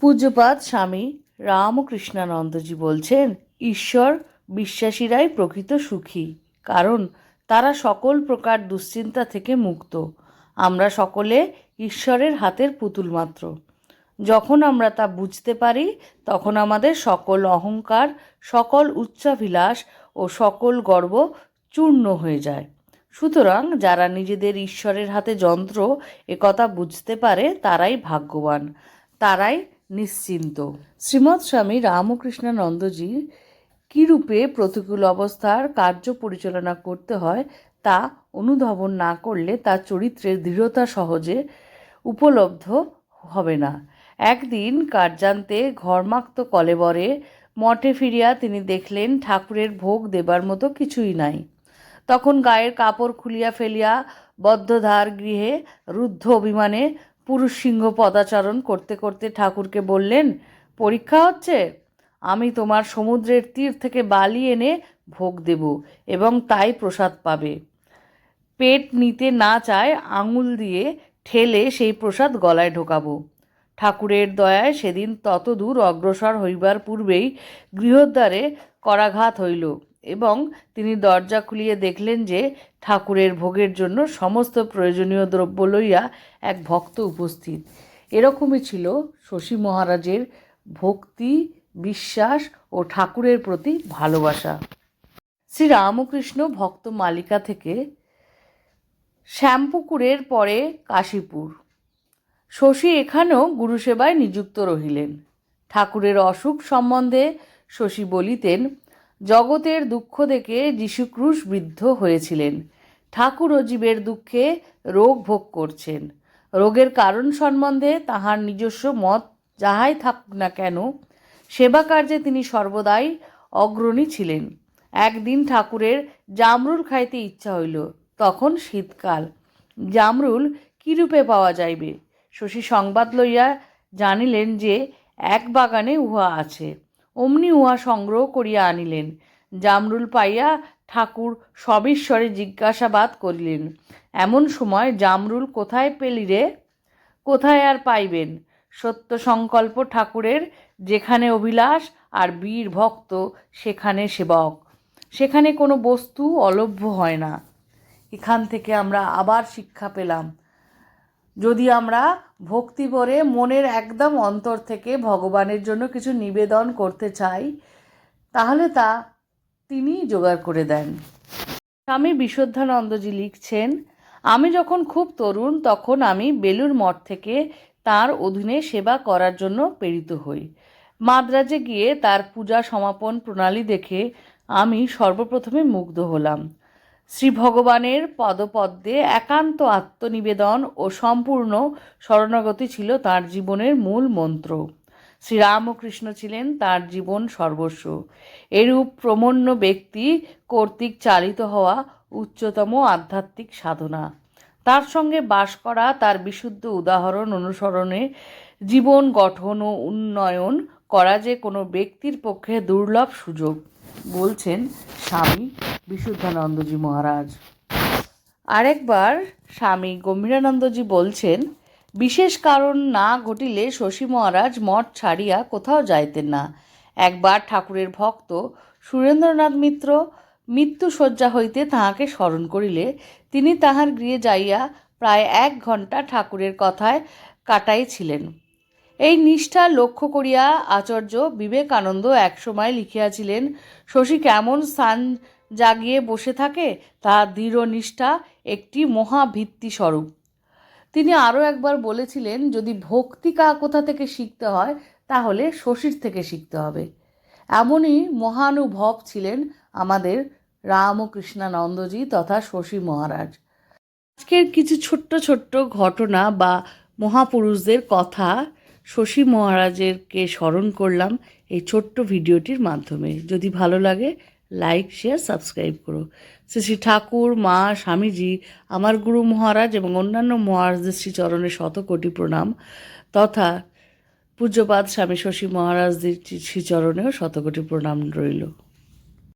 পূজ্যপাদ স্বামী রামকৃষ্ণানন্দজি বলছেন, ঈশ্বর বিশ্বাসীরাই প্রকৃত সুখী, কারণ তারা সকল প্রকার দুশ্চিন্তা থেকে মুক্ত। আমরা সকলে ঈশ্বরের হাতের পুতুল মাত্র। যখন আমরা তা বুঝতে পারি, তখন আমাদের সকল অহংকার, সকল উচ্চাভিলাষ ও সকল গর্ব চূর্ণ হয়ে যায়। সুতরাং যারা নিজেদের ঈশ্বরের হাতে যন্ত্র একথা বুঝতে পারে, তারাই ভাগ্যবান। তারাই নিশ্চিন্ত। শ্রীমৎ স্বামী রামকৃষ্ণানন্দজি কীরূপে প্রতিকূল অবস্থার কার্য পরিচালনা করতে হয় তা অনুধাবন না করলে তার চরিত্রের দৃঢ়তা সহজে উপলব্ধ হবে না। একদিন কার্যান্তে ঘরমাক্ত কলেবরে মঠে ফিরিয়া তিনি দেখলেন ঠাকুরের ভোগ দেবার মতো কিছুই নাই। তখন গায়ের কাপড় খুলিয়া ফেলিয়া বদ্ধধার গৃহে রুদ্ধ অভিমানে পুরুষ সিংহ পদাচারণ করতে করতে ঠাকুরকে বললেন, পরীক্ষা হচ্ছে। আমি তোমার সমুদ্রের তীর থেকে বালি এনে ভোগ দেব এবং তাই প্রসাদ পাবে। পেট নিতে না চায়, আঙুল দিয়ে ঠেলে সেই প্রসাদ গলায় ঢোকাবো। ঠাকুরের দয়ায় সেদিন তত দূর অগ্রসর হইবার পূর্বেই গৃহদ্বারে করাঘাত হইল। এবং তিনি দরজা খুলিয়ে দেখলেন যে ঠাকুরের ভোগের জন্য সমস্ত প্রয়োজনীয় দ্রব্য লইয়া এক ভক্ত উপস্থিত। এরকমই ছিল শশী মহারাজের ভক্তি, বিশ্বাস ও ঠাকুরের প্রতি ভালোবাসা। শ্রী রামকৃষ্ণ ভক্ত মালিকা থেকে শ্যামপুকুরের পরে কাশীপুর। শশী এখানেও গুরুসেবায় নিযুক্ত রহিলেন। ঠাকুরের অসুখ সম্বন্ধে শশী বলিতেন জগতের দুঃখ দেখে যীশুক্রুশ বৃদ্ধ হয়েছিলেন। ঠাকুর ও জীবের দুঃখে রোগ ভোগ করছেন। রোগের কারণ সম্বন্ধে তাহার নিজস্ব মত যাহাই থাকুক না কেন, সেবা কার্যে তিনি সর্বদাই অগ্রণী ছিলেন। একদিন ঠাকুরের জামরুল খাইতে ইচ্ছা হইল, তখন শীতকাল। জামরুল কিরূপে পাওয়া যাইবে? শশী সংবাদ লইয়া জানিলেন যে, এক বাগানে উহা আছে। অমনি উহা সংগ্রহ করিয়া আনিলেন। জামরুল পাইয়া ঠাকুর সবিশ্বরে জিজ্ঞাসাবাদ করিলেন, এমন সময় জামরুল কোথায় পেলি রে? কোথায় আর পাইবেন? সত্য সংকল্প ঠাকুরের, যেখানে অভিলাষ আর বীর ভক্ত, সেখানে সেবক। সেখানে কোনো বস্তু অলভ্য হয় না। এখান থেকে আমরা আবার শিক্ষা পেলাম। যদি আমরা ভক্তি ভরে মনের একদম অন্তর থেকে ভগবানের জন্য কিছু নিবেদন করতে চাই, তাহলে তা তিনি জোগাড় করে দেন। স্বামী বিশুদ্ধানন্দজি লিখছেন, আমি যখন খুব তরুণ, তখন আমি বেলুর মঠ থেকে তার অধীনে সেবা করার জন্য প্রেরিত হই। মাদ্রাজে গিয়ে তার পূজা সমাপন প্রণালী দেখে আমি সর্বপ্রথমে মুগ্ধ হলাম। শ্রী ভগবানের পদপদ্মে একান্ত আত্মনিবেদন ও সম্পূর্ণ শরণাগতি ছিল তার জীবনের মূল মন্ত্র। শ্রীরামকৃষ্ণ ছিলেন তার জীবন সর্বস্ব। এরূপ প্রমণ্য ব্যক্তি কর্তৃক চালিত হওয়া উচ্চতম আধ্যাত্মিক সাধনা। তার সঙ্গে বাস করা তার বিশুদ্ধ উদাহরণ অনুসরণে জীবন গঠন ও উন্নয়ন করা যে কোনো ব্যক্তির পক্ষে দুর্লভ সুযোগ। বলছেন স্বামী বিশুদ্ধানন্দজি মহারাজ। আরেকবার স্বামী গম্ভীরানন্দজি বলছেন, বিশেষ কারণ না ঘটিলে শশী মহারাজ মঠ ছাড়িয়া কোথাও যাইতেন না। একবার ঠাকুরের ভক্ত সুরেন্দ্রনাথ মিত্র মৃত্যু শয্যা হইতে তাহাকে স্মরণ করিলে, তিনি তাহার গৃহে যাইয়া প্রায় এক ঘণ্টা ঠাকুরের কথায় কাটাইছিলেন। এই নিষ্ঠা লক্ষ্য করিয়া আচার্য বিবেকানন্দ একসময় লিখিয়াছিলেন, শশী কেমন স্থান জাগিয়ে বসে থাকে তার দৃঢ় নিষ্ঠা একটি মহাভিত্তি স্বরূপ তিনি আরও একবার বলেছিলেন, যদি ভক্তি কা কোথা থেকে শিখতে হয়, তাহলে শশীর থেকে শিখতে হবে। এমনই মহানুভব ছিলেন আমাদের রামকৃষ্ণানন্দজি তথা শশী মহারাজ। আজকের কিছু ছোট্ট ছোট্ট ঘটনা বা মহাপুরুষদের কথা শশী মহারাজেরকে স্মরণ করলাম এই ছোট্ট ভিডিওটির মাধ্যমে। যদি ভালো লাগে, লাইক, শেয়ার, সাবস্ক্রাইব করো। শ্রী শ্রী ঠাকুর, মা, স্বামীজি, আমার গুরু মহারাজ এবং অন্যান্য মহারাজদের শ্রীচরণে শতকোটি প্রণাম তথা পূজ্যপাত স্বামী শশী মহারাজদের শ্রীচরণেও শতকোটি প্রণাম রইল।